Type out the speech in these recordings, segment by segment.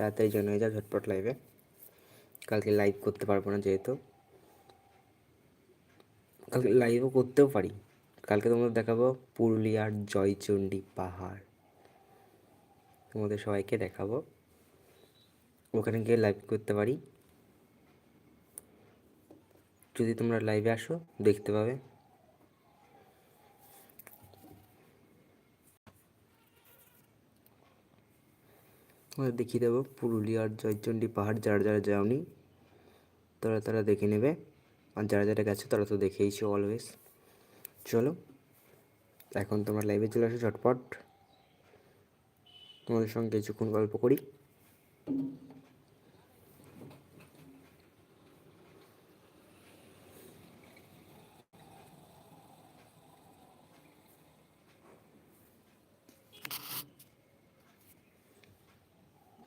তাড়াতাড়ি জয়েন হয়ে যাও ঝটপট লাইভে কালকে লাইভ করতে পারব না যেহেতু। কালকে লাইভও করতেও পারি। কালকে তোমাদের দেখাবো পুরুলিয়ার জয়চণ্ডী পাহাড়। তোমাদের সবাইকে দেখাবো। ওখানে গিয়ে লাইভ করতে পারি। যদি তোমরা লাইভে আসো, দেখতে পাবে। তোমাদের দেখিয়ে দেবো। পুরুলিয়ার জয়চণ্ডী পাহাড়, যারা যারা যাওনি, তারা তারা দেখে নেবে। আর যারা যারা গেছে, তারা তো দেখেইছো অলওয়েজ চলো, এখন তোমার লাইভে চলে আসো ঝটপট। তোমাদের সঙ্গে কিছুক্ষণ গল্প করি।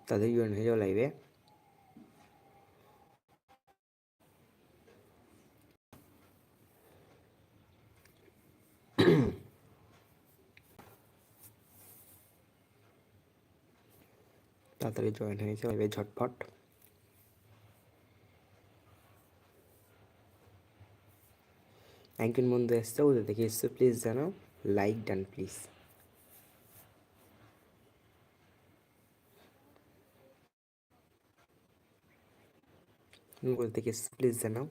তাদের জয়েন হয়ে লাইভে তাড়াতাড়ি জয়েন হয়ে যাও লাইভে ঝটপট একজন বন্ধু এসছে ওদের দেখে এসছে প্লিজ জানাও লাইক ডান প্লিজ গুগল থেকে প্লিজ জানাও।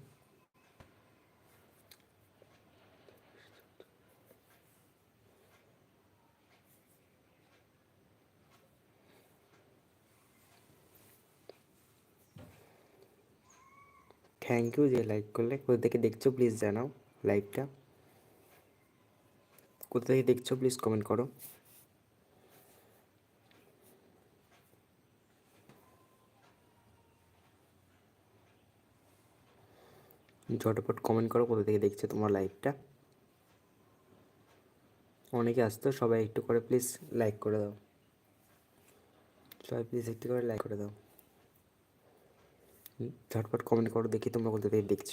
থ্যাংক ইউ যে লাইক করলে। কোথা থেকে দেখছ প্লিজ জানাও লাইভটা কোথা থেকে দেখছ প্লিজ কমেন্ট করো। ঝটপট কমেন্ট করো, কোথা থেকে দেখছ তোমার লাইভটা অনেকে আসতো, সবাই একটু করে প্লিজ লাইক করে দাও। সবাই প্লিজ একটু করে লাইক করে দাও। ঝটপট কমেন্ট করো, দেখি তোমরা কোথা থেকে দেখছ।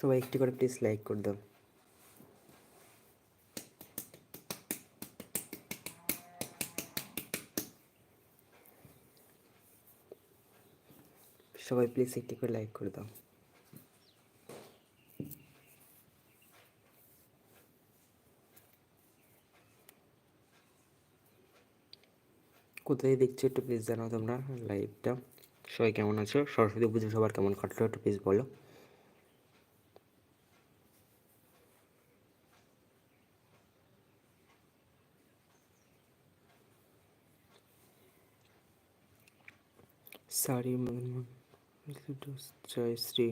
সবাই একটু করে প্লিজ লাইক করে দাও। সবাই প্লিজ একটু করে লাইক করে দাও। কোথায় দেখছ একটু প্লিজ জানাও তোমরা লাইভটা সবাই কেমন আছো? সরস্বতী পুজো সবার কেমন কাটলো একটু প্লিজ বলো। সারি জয়শ্রী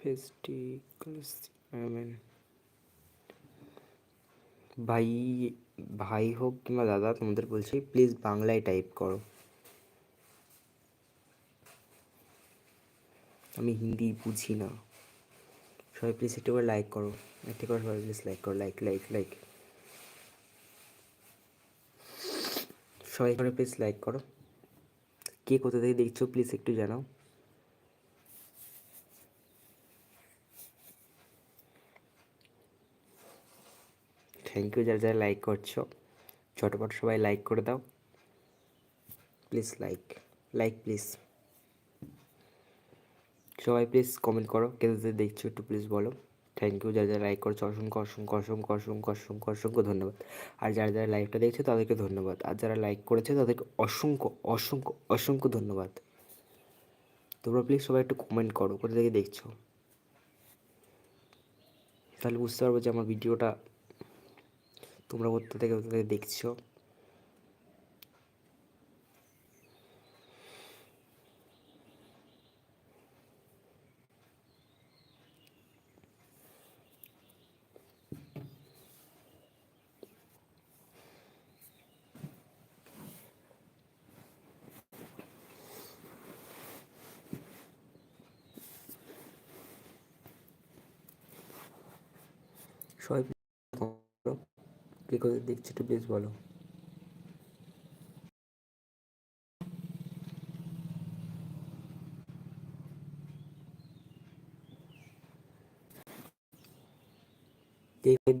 ফেস্টিক্যালস আমেন ভাই ভাই হোক কিংবা দাদা, তোমাদের বলছি প্লিজ বাংলায় টাইপ করো। আমি হিন্দি বুঝি না। সবাই প্লিজ একটু করে লাইক করো। একটু করে সবাই প্লিজ লাইক করো। লাইক লাইক লাইক সবাই করে প্লিজ লাইক করো। কে কোথা থেকে দেখছ প্লিজ একটু জানাও। থ্যাংক ইউ যারা যারা লাইক করছ। ঝটপট সবাই লাইক করে দাও। প্লিজ লাইক লাইক প্লিজ সবাই প্লিজ কমেন্ট করো কে দেখছ একটু প্লিজ বলো। থ্যাংক ইউ যারা যারা লাইক করছ, অসংখ্য অসংখ্য অসংখ্য অসংখ্য অসংখ্য অসংখ্য ধন্যবাদ। আর যারা যারা লাইভটা দেখছ, তাদেরকে ধন্যবাদ। আর যারা লাইক করেছে, তাদেরকে অসংখ্য অসংখ্য অসংখ্য ধন্যবাদ। তোমরা প্লিজ সবাই একটু কমেন্ট করো, কোথা থেকে দেখছ? তাহলে বুঝতে পারব যে আমার ভিডিওটা তোমরা কোথা থেকে কোথা থেকে দেখছ? দেখছি একটু প্লিজ বলো।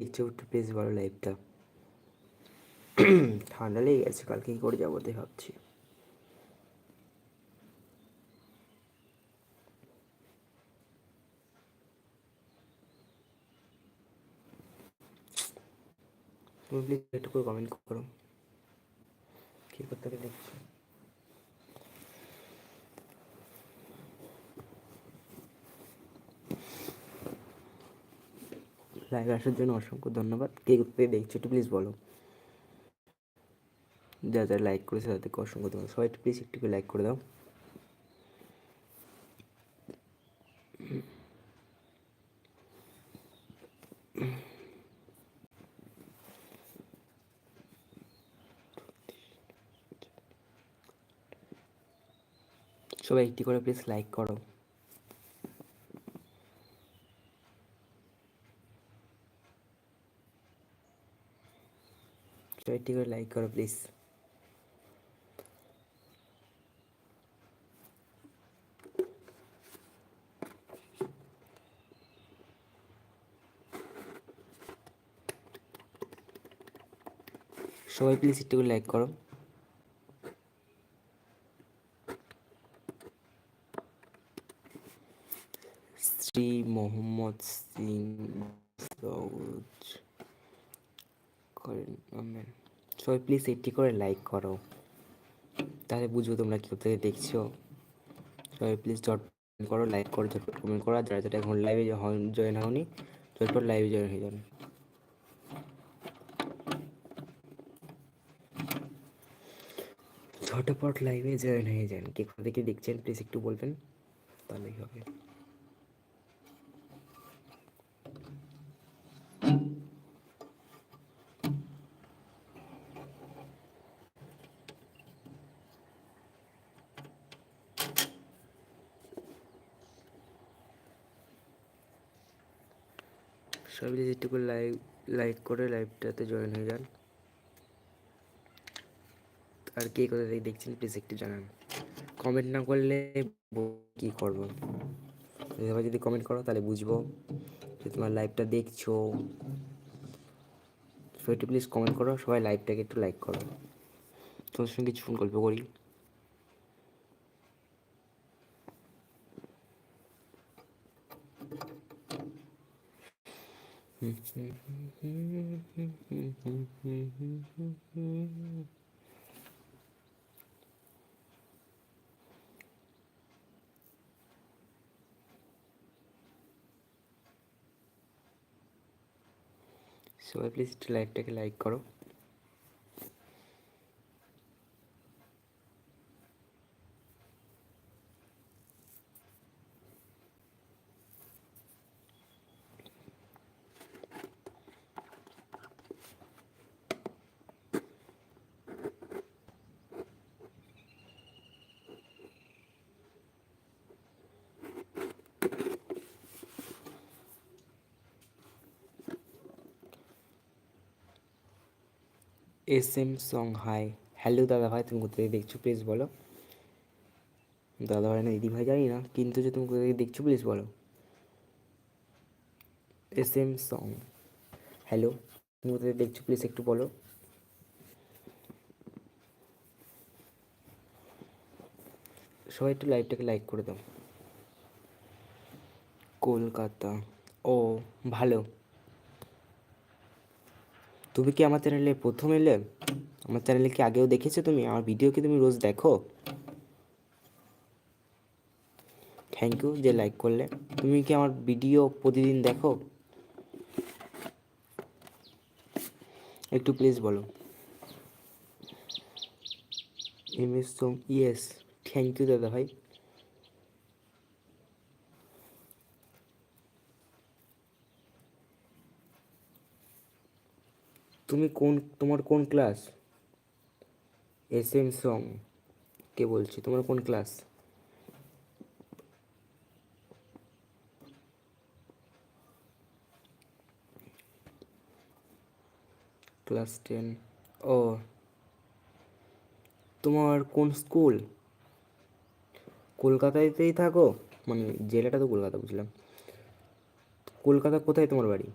দেখছ একটু প্লিজ বলো লাইফটা ঠান্ডা লেগে গেছে, কালকে কী করে যাব তাই ভাবছি। তুমি প্লিজ একটু করে কমেন্ট করো। কী করতে দেখছি। লাইভ আসার জন্য অসংখ্য ধন্যবাদ। কে করতে দেখছ একটু প্লিজ বলো। যা যা লাইক করেছে তাদেরকে অসংখ্য ধন্যবাদ। সবাই একটু প্লিজ একটু লাইক করে দাও। সবাই একটি করে প্লিজ লাইক করো। সবাই একটি করে লাইক করো প্লিজ সবাই প্লিজ একটু লাইক করো। মোহাম্মদ সিং সৌজ করেন সবাই প্লিজ একটি করে লাইক করো। তাহলে বুঝব তোমরা কেউ থেকে দেখছ। সবাই প্লিজ জট করো লাইক করো ঝটপট কমেন্ট করো। যারা যারা এখন লাইভে জয়েন হওনি ঝটপট লাইভে জয়েন হয়ে যান ঝটপট লাইভে জয়েন হয়ে যান। কে কোথা থেকে দেখছেন প্লিজ একটু বলবেন, তাহলেই হবে সবাই প্লিজ একটু করে লাইভ লাইক করে লাইভটাতে জয়েন হয়ে যান। আর কে কোথা থেকে দেখছেন প্লিজ একটু জানান। কমেন্ট না করলে কি করব? এবার যদি কমেন্ট করো, তাহলে বুঝব যে তোমার লাইভটা দেখছ। সো একটু প্লিজ কমেন্ট করো, সবাই লাইভটাকে একটু লাইক করো। তোমার সঙ্গে কিছুক্ষণ গল্প করি। সবাই প্লিজ লাইভটাকে লাইক করো। S M song hi. Hello দাদা ভাই তুমি কোথা থেকে দেখছ প্লিজ বলো। দাদা ভাই না দিদি ভাই জানি না, কিন্তু যে তুমি কোথা থেকে দেখছ প্লিজ বলো। S M song. হ্যালো তুমি কোথা দেখছ প্লিজ একটু বলো। সবাই একটু লাইভটাকে লাইক করে দাও। কলকাতা। ও, ভালো। তুমি কি আমার চ্যানেলে প্রথম এলে? আমার চ্যানেলে কি আগেও দেখেছ তুমি? আমার ভিডিও কি তুমি রোজ দেখো? থ্যাংক ইউ যে লাইক করলে। তুমি কি আমার ভিডিও প্রতিদিন দেখো? একটু প্লিজ বলো। M S yes thank you দাদা ভাই। তুমি কোন, তোমার কোন ক্লাস এস এম সং কে বলছি? তোমার কোন ক্লাস ক্লাস টেন ও, তোমার কোন স্কুল কলকাতাতেই থাকো? মানে জেলাটা তো কলকাতা বুঝলাম। কলকাতা কোথায় তোমার বাড়ি?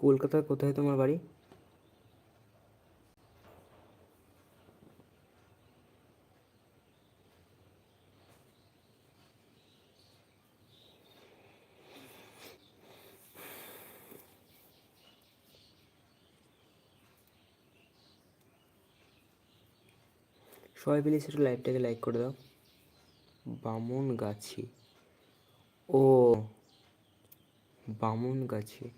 কলকাতার কোথায় তোমার বাড়ি? সবাই প্লিজ একটু লাইভটাকে লাইক করে দাও। বামন গাছি। ও, বামন গাছি।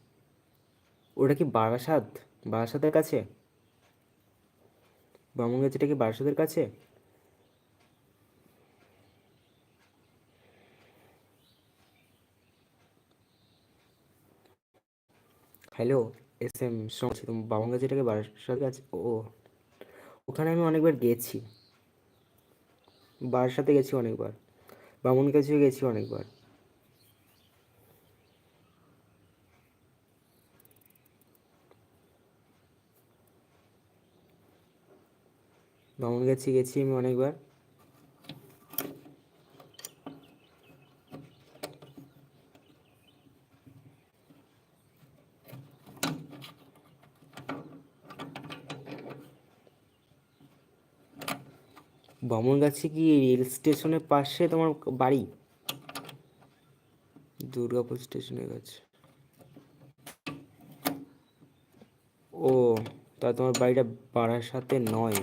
ওটা কি বারাসাত? বারাসাতের কাছে? বামন গাছিটা কি বারাসাতের কাছে? হ্যালো এস এম শুনছি তুমি বামন গাছিটাকে বারাসাতের কাছে? ও ওখানে আমি অনেকবার গেছি। বারাসাতে গেছি অনেকবার। বামন গাছিও গেছি অনেকবার। বামন গাছি গেছি আমি অনেকবার। বামনগাছি কি রেল স্টেশনের পাশে তোমার বাড়ি? দুর্গাপুর স্টেশনের কাছে। ও, তা তোমার বাড়িটা বারাসাতে নয়।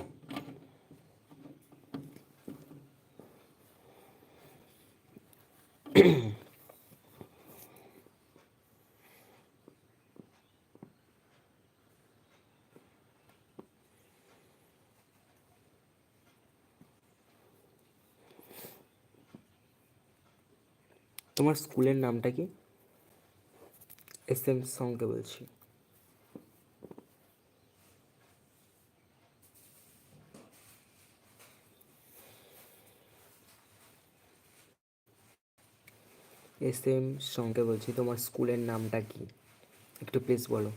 তোমার স্কুলের নামটা কি? এস এম সঙ্গে বলছি। এস এম সঙ্গে বলছি। তোমার স্কুলের নামটা কি? একটু প্লিজ বলো।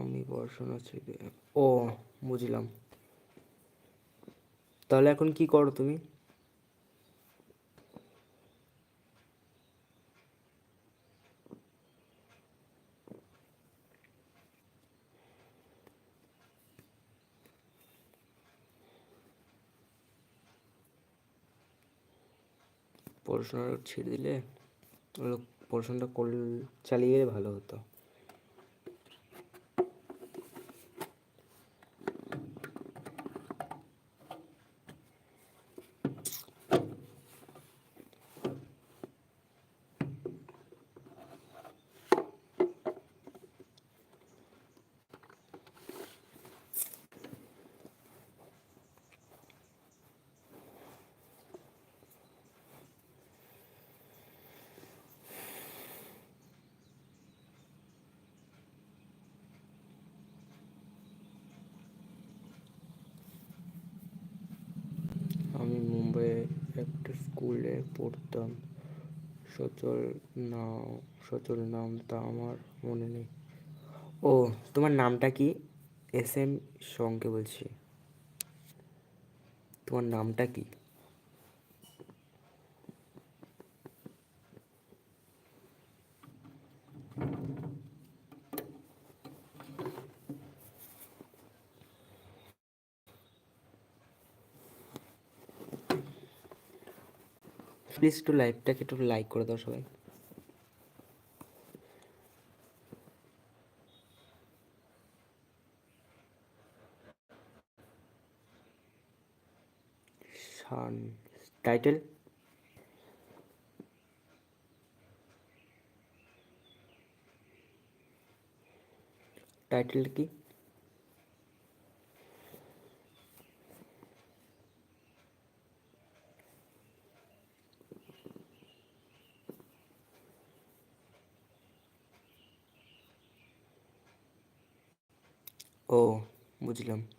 আমি পড়াশোনা ছেড়ে ও, বুঝলাম। তাহলে এখন কি করো তুমি? পড়াশোনা ছেড়ে দিলে পড়াশোনাটা কর চালিয়ে গেলে ভালো হতো। আমি মুম্বাইয়ে একটা স্কুলে পড়তাম। সচল নাম সচল নাম তা আমার মনে নেই। ও, তোমার নামটা কি? এস এম শঙ্কে বলছি। তোমার নামটা কি? প্লিজ একটু লাইভটাকে একটু লাইক করে দাও সবাই। শান টাইটেল টাইটেল কি ও বুঝলাম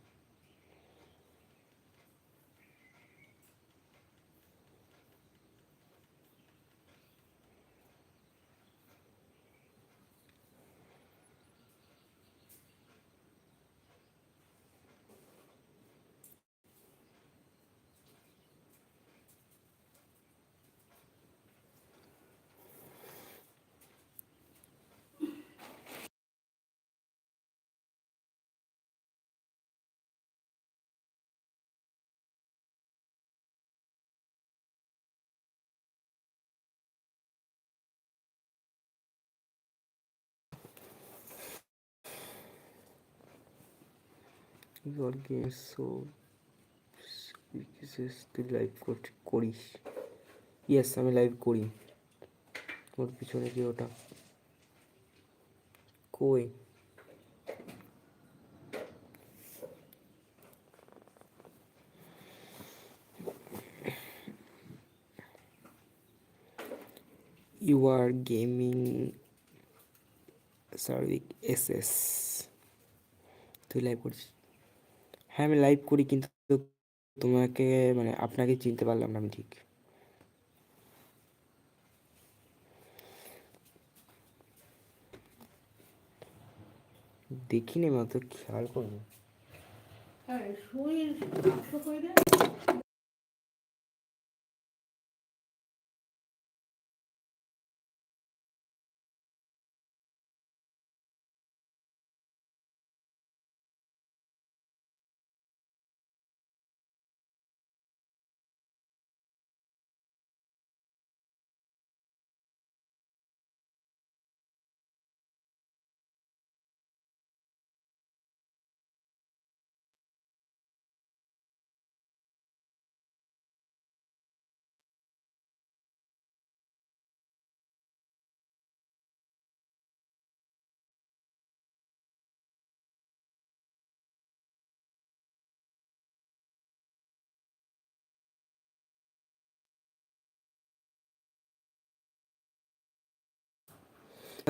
ইউর গেম সো তুই লাইভ করিস। ইয়েস আমি লাইভ করি। ওর পিছনে কি ওটা। কই? আর গেমিং সার্ভিক এস এস তুই লাইভ করিস হ্যাঁ আমি লাইভ করি কিন্তু তোমাকে মানে আপনাকে চিনতে পারলাম না আমি ঠিক। দেখিনি মাত্র খেয়াল করব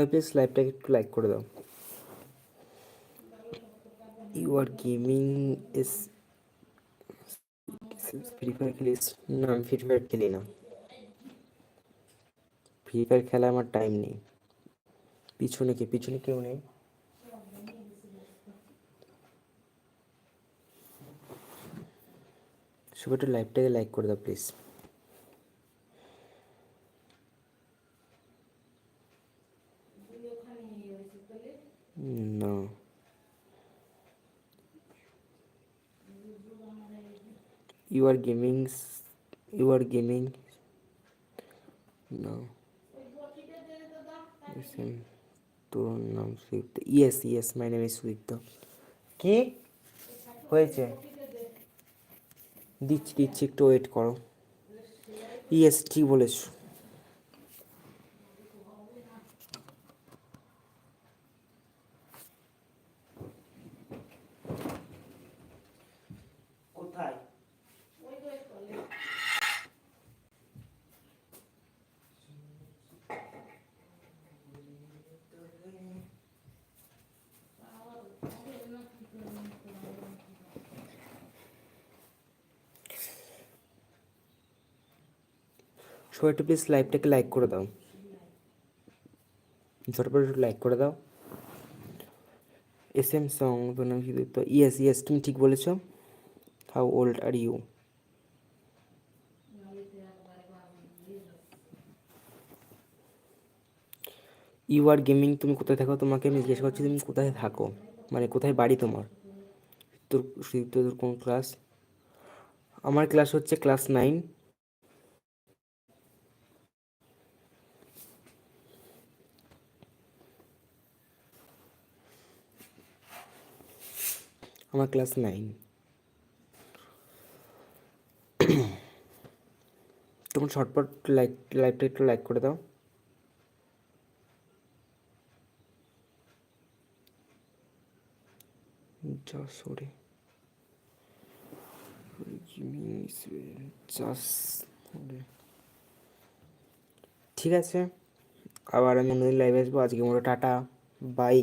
প্লিজ লাইভটাকে একটু লাইক করে দাও। You are gaming is Free Fire খেলিস? না, আমি ফ্রি ফায়ার খেলি না। ফ্রি ফায়ার খেলা আমার টাইম নেই। পিছনে কে? পিছনে কেউ নেই। সবাই একটু লাইভটাকে লাইক করে দাও please No. You are gaming. You are gaming. No. তোর নাম Swift yes yes my name is Swift কি হয়েছে দিচ্ছি দিচ্ছি, একটু ওয়েট করো ইয়েস ঠিক বলেছ সবাই একটু প্লিজ লাইভটাকে লাইক করে দাও। ঝটপট একটু লাইক করে দাও। এস এম সং তো ইয়েস ইয়েস তুমি ঠিক বলেছ। How old are you you are gaming তুমি কোথায় থাকো? তোমাকে আমি জিজ্ঞেস করছি, তুমি কোথায় থাকো? মানে কোথায় বাড়ি তোমার? তোর তোর কোন ক্লাস আমার ক্লাস হচ্ছে ক্লাস নাইন আমার ক্লাস নাইন। তোমার ঝটপট লাইক লাইভটা একটু লাইক করে দাও। যশোরে ঠিক আছে, আবার আমি অন্যদিন লাইভে আসব। আজকে মোটো টাটা বাই